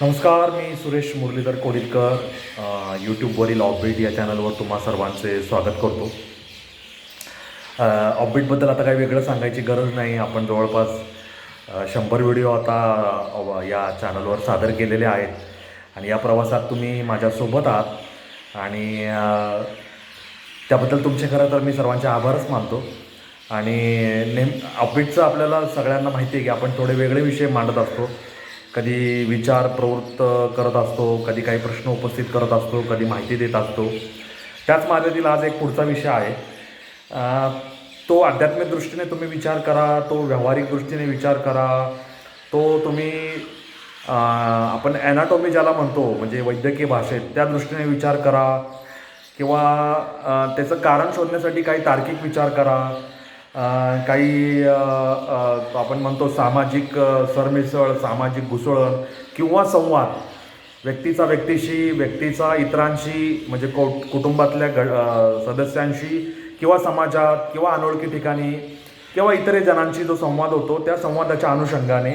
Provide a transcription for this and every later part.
नमस्कार मी सुरेश मुरलीधर कोडिलकर यूट्यूबवरील ऑफबीट या चॅनलवर तुम्हा सर्वांचे स्वागत करतो. अ, ऑफबीटबद्दल आता काही वेगळं सांगायची गरज नाही. आपण जवळपास शंभर व्हिडिओ आता या चॅनलवर सादर केलेले आहेत. आणि या प्रवासात तुम्ही माझ्यासोबत आहात. आणि त्याबद्दल तुमचे खरं तर मी सर्वांचे आभारच मानतो. आणि नेम अपडेटचं आपल्याला सगळ्यांना माहिती आहे की आपण थोडे वेगळे विषय मांडत असतो. कधी विचार प्रवृत्त करत असतो कधी काही प्रश्न उपस्थित करत असतो कधी माहिती देत असतो. त्याच माझ्यातील आज एक पुढचा विषय आहे. तो आध्यात्मिक दृष्टीने तुम्ही विचार करा तो व्यावहारिक दृष्टीने विचार करा तो तुम्ही आपण ॲनाटॉमी ज्याला म्हणतो म्हणजे वैद्यकीय भाषेत त्या दृष्टीने विचार करा. किंवा त्याचं कारण शोधण्यासाठी काही तार्किक विचार करा. काही आपण म्हणतो सामाजिक सरमिसळ सामाजिक घुसळण किंवा संवाद. व्यक्तीचा व्यक्तीशी व्यक्तीचा इतरांशी म्हणजे कौ कुटुंबातल्या घ सदस्यांशी किंवा समाजात किंवा अनोळखी ठिकाणी किंवा इतरही जणांशी जो संवाद होतो त्या संवादाच्या अनुषंगाने.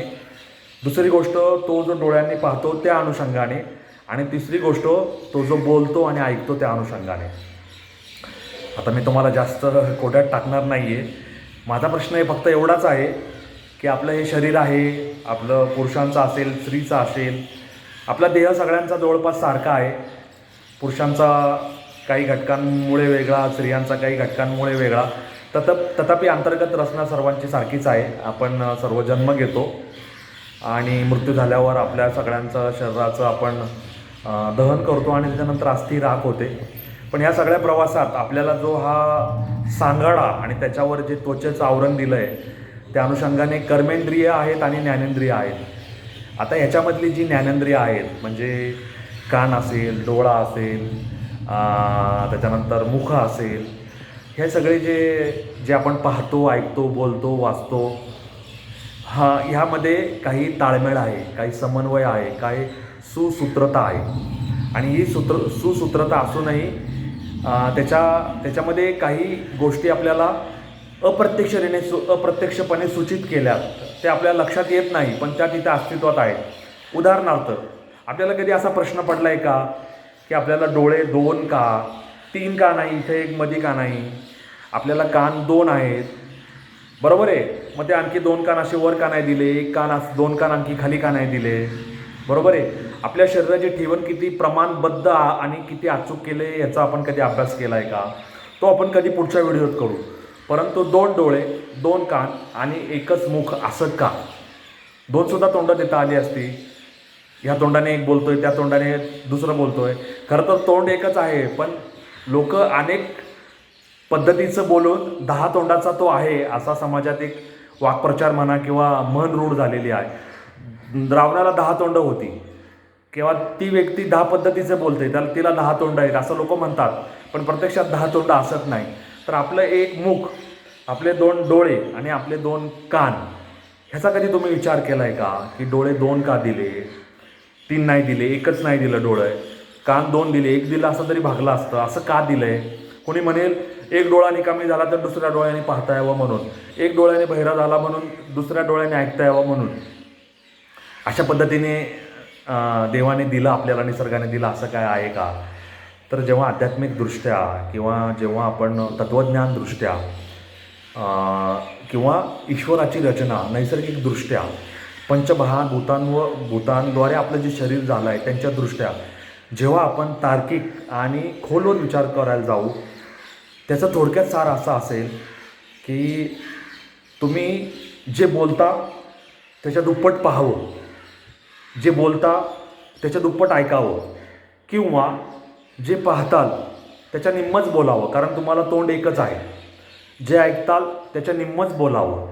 दुसरी गोष्ट तो जो डोळ्यांनी पाहतो त्या अनुषंगाने. आणि तिसरी गोष्ट तो जो बोलतो आणि ऐकतो त्या अनुषंगाने. आता मी तुम्हाला जास्त कोड्यात टाकणार नाही आहे माझा प्रश्न हे फक्त एवढाच आहे की आपलं हे शरीर आहे आपलं पुरुषांचं असेल स्त्रीचं असेल आपला देह सगळ्यांचा जवळपास सारखा आहे. पुरुषांचा काही घटकांमुळे वेगळा स्त्रियांचा काही घटकांमुळे वेगळा. तथ तथापि अंतर्गत रचना सर्वांची सारखीच आहे. आपण सर्व जन्म घेतो आणि मृत्यू झाल्यावर आपल्या सगळ्यांचं शरीराचं आपण दहन करतो आणि त्याच्यानंतर अस्थि राख होते. पण ह्या सगळ्या प्रवासात आपल्याला जो हा सांगाडा आणि त्याच्यावर जे त्वचेचं आवरण दिलं आहे त्या अनुषंगाने कर्मेंद्रिय आहेत आणि ज्ञानेंद्रिय आहेत. आता ह्याच्यामधली जी ज्ञानेंद्रिय आहेत म्हणजे कान असेल डोळा असेल त्याच्यानंतर मुख असेल हे सगळे जे जे आपण पाहतो ऐकतो बोलतो वाचतो हा ह्यामध्ये काही ताळमेळ आहे काही समन्वय आहे काही सुसूत्रता आहे. आणि ही सूत्र सुसूत्रता असूनही त्याच्या त्याच्यामध्ये काही गोष्टी आपल्याला अप्रत्यक्षरीने सु अप्रत्यक्षपणे सूचित केल्या. ते आपल्या लक्षात येत नाही पण त्या तिथे अस्तित्वात आहेत. उदाहरणार्थ आपल्याला कधी असा प्रश्न पडला आहे का की आपल्याला डोळे दोन का तीन का नाही इथे एक मध्ये का नाही? आपल्याला कान दोन आहेत. बरोबर आहे? मग ते आणखी दोन कान असे वर का नाही दिले? एक कान दोन कान आणखी खाली का नाही दिले? बरोबर आहे? आपल्या शरीराचे ठेवण किती प्रमाणबद्ध आणि किती अचूक केले याचा आपण कधी अभ्यास केला आहे का? तो आपण कधी पुढच्या व्हिडिओत करू. परंतु दोन डोळे दोन कान आणि एकच मुख असं का? दोन सुद्धा तोंड देता आली असती. ह्या तोंडाने एक बोलतोय त्या तोंडाने दुसरं बोलतोय. खरं तर तोंड एकच आहे पण लोक अनेक पद्धतीचं बोलून दहा तोंडाचा तो आहे असा समाजात एक वाक्प्रचार म्हणा किंवा मन रूढ झालेली आहे. रावणाला दहा तोंड होती. किंवा ती व्यक्ती दहा पद्धतीचं बोलते त्याला तिला दहा तोंड आहेत असं लोक म्हणतात. पण प्रत्यक्षात दहा तोंड असत नाही. तर आपलं एक मुख आपले दोन डोळे आणि आपले दोन कान ह्याचा कधी तुम्ही विचार केला आहे का? की डोळे दोन का दिले? तीन नाही दिले एकच नाही दिलं डोळं. कान दोन दिले एक दिलं असं तरी भागलं असतं. असं का दिलं आहे कोणी म्हणेल एक डोळा निकामी झाला तर दुसऱ्या डोळ्याने पाहता यावं म्हणून. एक डोळ्याने बहिरा झाला म्हणून दुसऱ्या डोळ्याने ऐकता यावं म्हणून. अशा पद्धतीने देवाने दिलं आपल्याला निसर्गाने दिलं असं काय आहे का? तर जेव्हा आध्यात्मिकदृष्ट्या किंवा जेव्हा आपण तत्त्वज्ञानदृष्ट्या किंवा ईश्वराची रचना नैसर्गिकदृष्ट्या पंचमहाभूतांव भूतांद्वारे आपलं जे शरीर झालं आहे त्यांच्या दृष्ट्या जेव्हा आपण तार्किक आणि खोलवर विचार करायला जाऊ त्याचा थोडक्यात सार असा असेल की तुम्ही जे बोलता त्याच्या दुप्पट पाहावं. जे बोलता त्याच्या दुप्पट ऐकावं. किंवा जे पाहताल त्याच्या निम्मच बोलावं. कारण तुम्हाला तोंड एकच आहे. जे ऐकताल त्याच्या निम्मच बोलावं.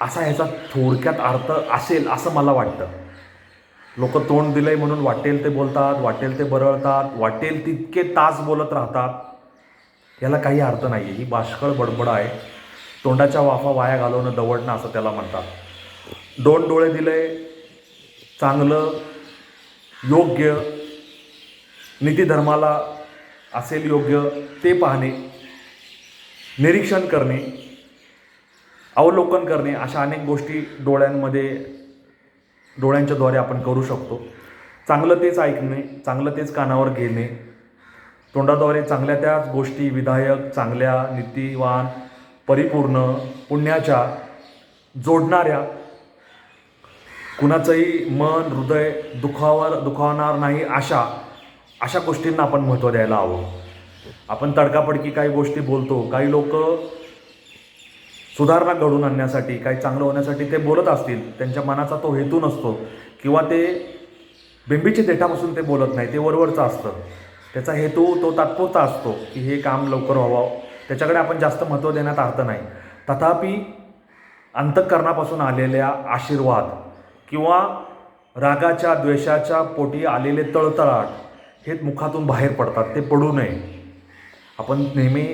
असा ह्याचा थोडक्यात अर्थ असेल असं मला वाटतं. लोक तोंड दिलंय म्हणून वाटेल ते बोलतात वाटेल ते बरळतात वाटेल तितके तास बोलत राहतात. याला काही अर्थ नाही आहे ही बाष्कळ बडबड आहे. तोंडाच्या वाफा वाया घालवणं दवडणं असं त्याला म्हणतात. दोन डोळे दिले चांगलं योग्य नीतीधर्माला असेल योग्य ते पाहणे निरीक्षण करणे अवलोकन करणे अशा अनेक गोष्टी डोळ्यांमध्ये डोळ्यांच्याद्वारे आपण करू शकतो. चांगलं तेच ऐकणे चांगलं तेच कानावर घेणे तोंडाद्वारे चांगल्या त्याच गोष्टी विधायक चांगल्या नीतिवान परिपूर्ण पुण्याच्या जोडणाऱ्या कुणाचंही मन हृदय दुखावर दुखावणार नाही अशा अशा गोष्टींना आपण महत्त्व द्यायला हवं. आपण तडकापडकी काही गोष्टी बोलतो काही लोक सुधारणा घडून आणण्यासाठी काही चांगलं होण्यासाठी ते बोलत असतील त्यांच्या मनाचा तो हेतू नसतो किंवा ते बिंबीचे देठापासून ते बोलत नाही ते वरवरचं असतं. त्याचा हेतू तो तात्पुरता असतो की हे काम लवकर व्हावं. त्याच्याकडे आपण जास्त महत्त्व देण्यात अर्थ नाही. तथापि अंतःकरणापासून आलेल्या आशीर्वाद किंवा रागाच्या द्वेषाच्या पोटी आलेले तळतळाट हे मुखातून बाहेर पडतात ते पडू नये. आपण नेहमी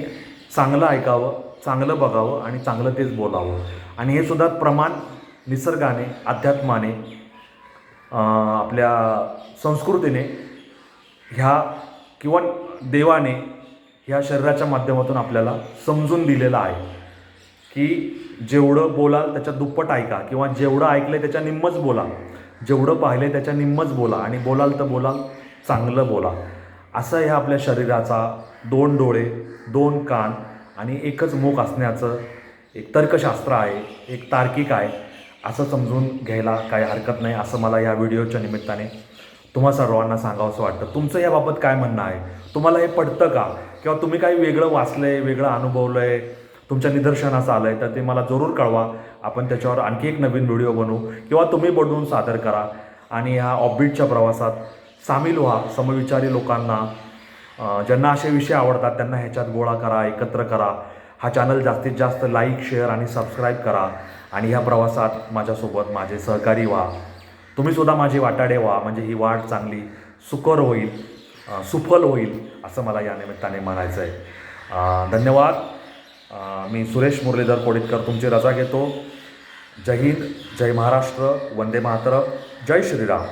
चांगलं ऐकावं चांगलं बघावं आणि चांगलं तेच बोलावं. आणि हे सुद्धा प्रमाण निसर्गाने अध्यात्माने आपल्या संस्कृतीने ह्या किंवा देवाने ह्या शरीराच्या माध्यमातून आपल्याला समजून दिलेलं आहे. की जेवढं बोलाल त्याच्या दुप्पट ऐका किंवा जेवढं ऐकलं त्याच्या निम्मच बोला. जेवढं पाहिलं त्याच्या निम्मच बोला आणि बोलाल तर बोलाल चांगलं बोला. असं ह्या आपल्या शरीराचा दोन डोळे दोन कान आणि एकच मुख असण्याचं एक तर्कशास्त्र आहे एक तार्किक आहे. असं समजून घ्यायला काही हरकत नाही असं मला या व्हिडिओच्या निमित्ताने तुम्हा सर्वांना सांगावंसं वाटतं. तुमचं याबाबत काय म्हणणं आहे? तुम्हाला हे पडतं का? किंवा तुम्ही काही वेगळं वाचलं आहे वेगळं अनुभवलं आहे तुमच्या निदर्शनास आलं आहे तर ते मला जरूर कळवा. आपण त्याच्यावर आणखी एक नवीन व्हिडिओ बनवू. किंवा तुम्ही बनवून सादर करा. आणि ह्या ऑफबीटच्या प्रवासात सामील व्हा. समविचारी लोकांना ज्यांना असे विषय आवडतात त्यांना ह्याच्यात गोळा करा एकत्र करा. हा चॅनल जास्तीत जास्त लाईक शेअर आणि सबस्क्राईब करा. आणि ह्या प्रवासात माझ्यासोबत माझे सहकारी व्हा. तुम्हीसुद्धा माझी माझे वाटाडे व्हा. म्हणजे ही वाट चांगली सुकर होईल सुफल होईल असं मला या निमित्ताने म्हणायचं आहे धन्यवाद. मी सुरेश मुरलीधर कोडितकर तुमची रजा घेतो. जय हिंद जय महाराष्ट्र वंदे मातरम जय श्रीराम.